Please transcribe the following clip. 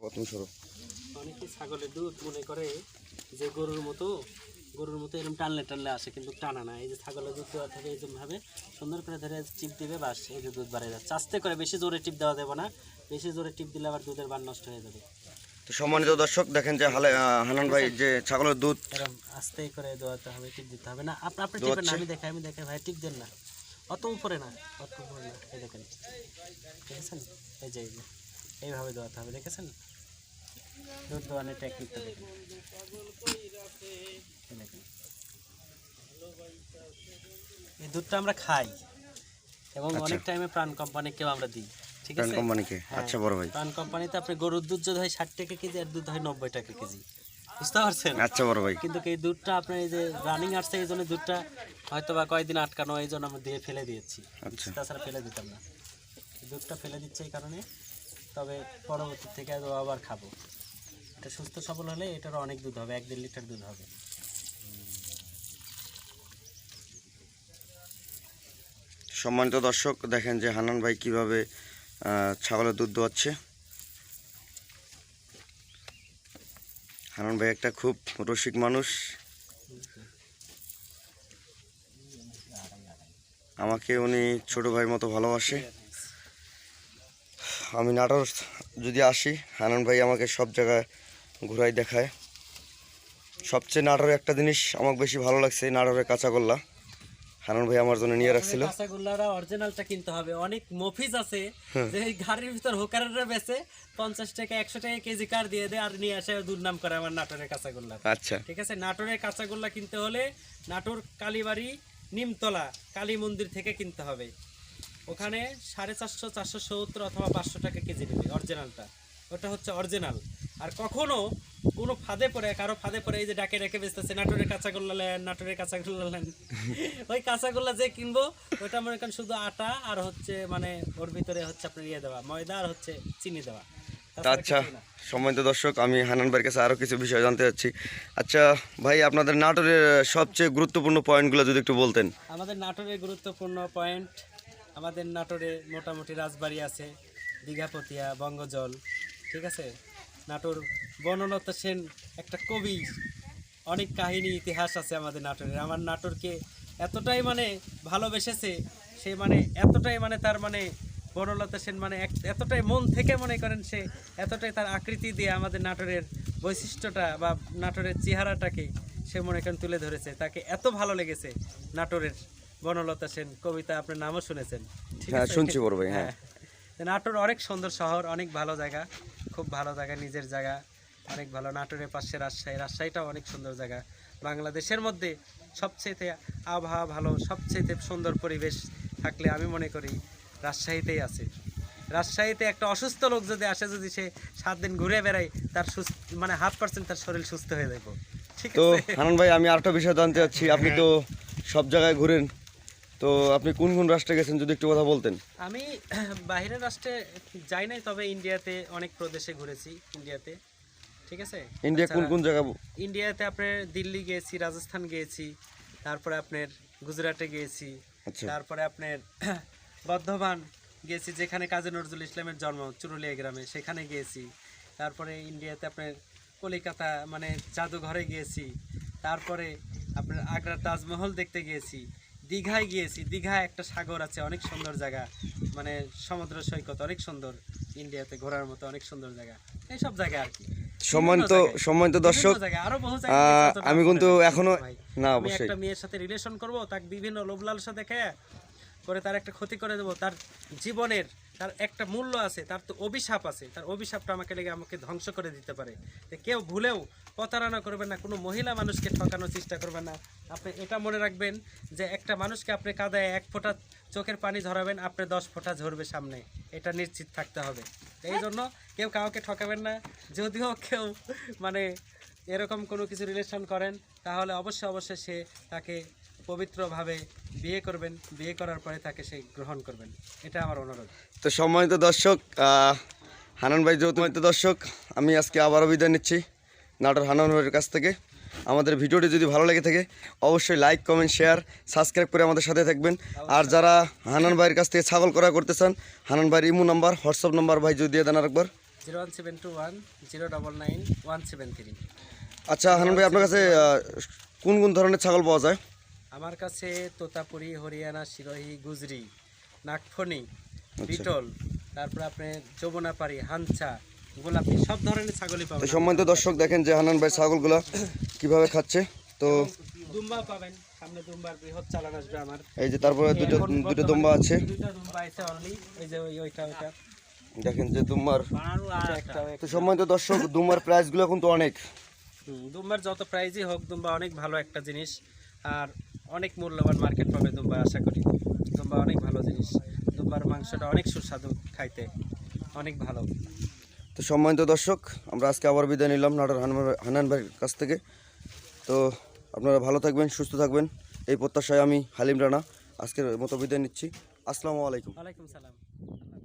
তুমি সরো অনেকে ছাগলের দুধ মনে করে যে গরুর মতো গরুর মতো এরকম টানলে টানলে আসে কিন্তু টানা না। এই যে ছাগলের দুধ দেওয়া থাকে সুন্দর করে ধরে টিপ দিবে বাস এই যে দুধ বাড়ে যাচ্ছে। আস্তে করে বেশি জোরে টিপ দেওয়া না বেশি জোরে টিপ দিলে আবার দুধের নষ্ট হয়ে যাবে। তো সম্মানিত দর্শক দেখেন যে হানান ভাই যে ছাগলের দুধ আস্তে করে দেওয়াতে হবে টিপ দিতে হবে না। আপনি আপনি? টিপেন না আমি দেখাই আমি দেখাই ভাই টিপ দেন না। অত উপরে না অত উপরে না। এই দেখেন দেখেছেন? এই যে এই যে। এইভাবে দেওয়াতে হবে দেখেছেন? দুধ দোয়ানের টেকনিকটা দেখেন। এই দুধটা আমরা খাই এবং আচ্ছা। অনেক টাইমে প্রাণ কোম্পানিকেও আমরা দিই ঠিক আছে? কোম্পানিকে হ্যাঁ। আচ্ছা বড় ভাই। প্রাণ কোম্পানিতে আপনি গরুর দুধ যদি হয় ষাট টাকা কেজি আর দুধ হয় নব্বই টাকা কেজি। বুঝতে পারছেন? আচ্ছা বড় ভাই। কিন্তু এই দুধটা আপনার এই যে রানিং আসছে এই জন্য দুধটা হয়তো বা কয়েকদিন আটকানো এই জন্য আমরা দিয়ে ফেলে দিয়েছি। আচ্ছা। তাছাড়া ফেলে দিতাম না। দুধটা ফেলে দিচ্ছে এই কারণে। তবে পরবর্তী থেকে আবার খাব। এটা সুস্থ সবল হলে এটারও অনেক দুধ হবে, এক দেড় লিটার দুধ হবে। সম্মানিত দর্শক, দেখেন যে হানান ভাই কীভাবে ছাগলের দুধ দোয়াচ্ছে। হানান ভাই একটা খুব রসিক মানুষ। আমাকে উনি ছোট ভাই মতো ভালোবাসে। আমি নাটোর যদি আসি, হানান ভাই আমাকে সব জায়গায় ঘুরাই দেখায়। সবচেয়ে নাটোরে একটা জিনিস আমাকে বেশি ভালো লাগছে এই নাটোরের কাঁচাগোল্লা। হানান ভাই আমার জন্য নিয়ে রাখছিল। কাঁচাগোল্লারা অরিজিনালটা কিনতে হবে। অনেক মফিজ আছে। হ্যাঁ। যে এই গাড়ির ভিতর হোকারেরা বেচে পঞ্চাশ টাকা একশো টাকা কেজি কার দিয়ে দেয় আর নিয়ে আসে দুর্নাম করে আমার নাটোরের কাঁচাগোল্লা। আচ্ছা। ঠিক আছে? নাটোরের কাঁচাগোল্লা কিনতে হলে নাটোর কালীবাড়ি নিমতলা কালী মন্দির থেকে কিনতে হবে। ওখানে সাড়ে চারশো চারশো সত্তর অথবা পাঁচশো টাকা কেজি নেবে অরিজিনালটা ওটা হচ্ছে অরিজিনাল আর কখনো কোনো ফাঁদে পড়ে কারও ফাঁদে পড়ে এই যে ডাকে রেখে বেচতেছে নাটোরের কাঁচাগোল্লা নেন নাটোরের কাঁচাগোল্লা নেন ওই কাঁচাগোল্লা যে কিনবো ওটা মনে করেন শুধু আটা আর হচ্ছে মানে ওর ভিতরে হচ্ছে আপনার ইয়ে দেওয়া ময়দা আর হচ্ছে চিনি দেওয়া। আচ্ছা সম্মানিত দর্শক আমি হানান ভাইয়ের কাছে আরও কিছু বিষয় জানতে চাচ্ছি আচ্ছা ভাই আপনাদের নাটোরের সবচেয়ে গুরুত্বপূর্ণ পয়েন্টগুলো যদি একটু বলতেন। আমাদের নাটোরের গুরুত্বপূর্ণ পয়েন্ট আমাদের নাটোরে মোটামুটি রাজবাড়ি আছে দীঘাপতিয়া বঙ্গজল ঠিক আছে? নাটোর বনলতা সেন একটা কবি। অনেক কাহিনী ইতিহাস আছে আমাদের নাটোরের আমার নাটোরকে এতটাই মানে ভালোবেসেছে সে মানে এতটাই মানে তার মানে বনলতা সেন মানে এতটাই মন থেকে মনে করেন সে এতটাই তার আকৃতি দিয়ে আমাদের নাটোরের বৈশিষ্ট্যটা বা নাটোরের চেহারাটাকে সে মনে করেন তুলে ধরেছে। তাকে এত ভালো লেগেছে নাটোরের বনলতা সেন কবিতা আপনার নামও শুনেছেন। হ্যাঁ? শুনছি বড় ভাই হ্যাঁ। নাটোর অনেক সুন্দর শহর অনেক ভালো জায়গা। খুব ভালো জায়গা নিজের জায়গা। অনেক ভালো নাটোরের পাশে রাজশাহী। রাজশাহীটাও অনেক সুন্দর জায়গা। বাংলাদেশের মধ্যে সবচেয়েতে আবহাওয়া ভালো সবচেয়েতে সুন্দর পরিবেশ থাকলে আমি মনে করি রাজশাহীতেই আছে। রাজশাহীতে একটা অসুস্থ লোক যদি আসে যদি সে সাত দিন ঘুরে বেড়ায় তার সুস্থ মানে হাফ পার্সেন্ট তার শরীর সুস্থ হয়ে যাব ঠিক তো হানান ভাই আমি আরেকটা বিষয় জানতে চাচ্ছি। আপনি তো সব জায়গায় ঘুরেন। তো আপনি কোন কোন রাষ্ট্রে গেছেন যদি একটু কথা বলতেন? আমি বাইরের রাষ্ট্রে যাই নাই তবে ইন্ডিয়াতে অনেক প্রদেশে ঘুরেছি ইন্ডিয়াতে। ঠিক আছে? ইন্ডিয়া কোন কোন জায়গা? ইন্ডিয়াতে আপনার দিল্লি গিয়েছি রাজস্থান গিয়েছি তারপরে আপনার গুজরাটে গিয়েছি আচ্ছা। তারপরে আপনার বর্ধমান গিয়েছি যেখানে কাজী নজরুল ইসলামের জন্ম চুরুলিয়া গ্রামে সেখানে গিয়েছি তারপরে ইন্ডিয়াতে আপনার কলিকাতা মানে জাদুঘরে গিয়েছি তারপরে আপনার আগ্রার তাজমহল দেখতে গিয়েছি দীঘায় গিয়েছি। দীঘায় একটা সাগর আছে অনেক সুন্দর জায়গা। মানে সমুদ্র সৈকত অনেক সুন্দর। ইন্ডিয়াতে ঘোরার মতো অনেক সুন্দর জায়গা। এইসব জায়গা আর কি। সম্মানিত সম্মানিত দর্শক আমি কিন্তু এখনও না আমি অবশ্যই। একটা মেয়ের সাথে রিলেশন করব তাকে বিভিন্ন লোভ লালসা দেখে করে তার একটা ক্ষতি করে দেবো। তার জীবনের তার একটা মূল্য আছে তার তো অভিশাপ আছে। তার অভিশাপটা আমাকে লেগে আমাকে ধ্বংস করে দিতে পারে। কেউ ভুলেও প্রতারণা করবেন না কোনো মহিলা মানুষকে ঠকানোর চেষ্টা করবেন না। আপনি এটা মনে রাখবেন যে একটা মানুষকে আপনি কাদায় এক ফোঁটা চোখের পানি ঝরাবেন আপনি দশ ফোঁটা ঝরবে সামনে। এটা নিশ্চিত থাকতে হবে। এই জন্য কেউ কাউকে ঠকাবেন না। যদিও কেউ মানে এরকম কোনো কিছু রিলেশন করেন তাহলে অবশ্যই অবশ্যই সে তাকে পবিত্রভাবে বিয়ে করবেন। বিয়ে করার পরে তাকে সে গ্রহণ করবেন। এটা আমার অনুরোধ। তো সম্মানিত দর্শক হানান ভাই যেহেতু সম্মানিত দর্শক আমি আজকে আবারও বিদায় নিচ্ছি। নাটোর হানান ভাইয়ের কাছ থেকে। আমাদের ভিডিওটি যদি ভালো লেগে থাকে অবশ্যই লাইক কমেন্ট শেয়ার সাবস্ক্রাইব করে আমাদের সাথে থাকবেন। আর যারা হানান ভাইয়ের কাছ থেকে ছাগল করা করতে চান হানান ভাইয়ের ইমো নাম্বার হোয়াটসঅ্যাপ নাম্বার ভাই যদি দিয়ে দেন আরেকবার। Zero one seven two one zero double nine one seven three আচ্ছা হানান ভাই আপনার কাছে কোন কোন ধরনের ছাগল পাওয়া যায়? আমার কাছে তোতাপুরি হরিয়ানা সিরোহি গুজরি নাগফনি বিটল তারপর আপনি যমুনাপাড়ি হাঞ্চা গোলাপি সব ধরনের ছাগলই তো সম্মানিত দর্শক দেখেন যে হানান ভাই ছাগলগুলো কীভাবে খাচ্ছে। তো দুম্বা পাবেন সামনে দুম্বার বৃহৎ চালান আসবে আমার। এই যে তারপরে দুটো দুটো দুম্বা আছে। দুইটা দুম্বা আছে অনলি এই যে ওই ওইটা ওইটা। দেখেন যে দুম্বার। তো সম্মানিত দর্শক দুম্বার প্রাইসগুলো কিন্তু অনেক। দুম্বার যত প্রাইজই হোক দুম্বা অনেক ভালো একটা জিনিস। আর অনেক মূল্যবান মার্কেট পাবে দুম্বা আশা করি। দুম্বা অনেক ভালো জিনিস। দুম্বার মাংসটা অনেক সুস্বাদু খাইতে। অনেক ভালো। তো সম্মানিত দর্শক, আমরা আজকে আবার বিদায় নিলাম নাটোর হানান ভাই- হানান ভাইয়ের কাছ থেকে। তো আপনারা ভালো থাকবেন, সুস্থ থাকবেন। এই প্রত্যাশায় আমি হালিম রানা আজকের মতো বিদায় নিচ্ছি। আসসালামু আলাইকুম। আলাইকুম সালাম।